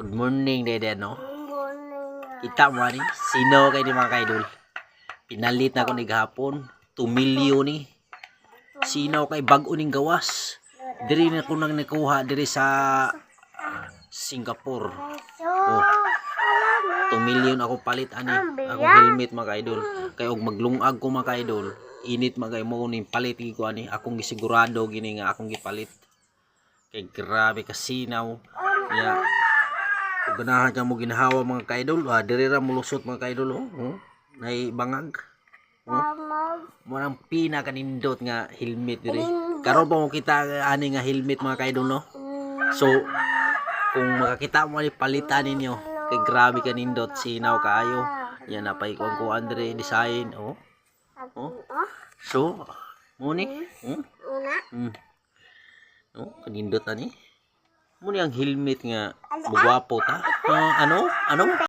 Good morning, Dede, no? Morning. Kita mo ni, sino kay ni mga kaidol? Pinalit na ko ni gahapon, 2 million ni. Sino kay bag-o ning gawas? Diri na ko nang nakuha diri sa Singapore. Oh. 2 million ako palit ani. Ako helmet mga kaidol. Kay og maglungag ko mga kaidol. Init mga kay mo ning palit ko ani. Akong gisigurado gini nga akong gipalit. Kay grabe kasinaw. Ya. Ganahan ka mo ginahawa mga kaidol, ah, diri ra mulusot mga kaidol oh. oh. Nay bangag. Oh. Mo pinakanindot nga helmet diri. Karon pa mo kita ani nga helmet mga kaidol no. So kung makakita mo ni palitan ninyo kay grabe ka nindot sinaw kaayo. Yan na pay kuan ko Andre design oh. Oh. So mo ni. Hmm? No, kanindot ani. Mo ni ang helmet nga mugwapo ta. Ah, ano? Ano?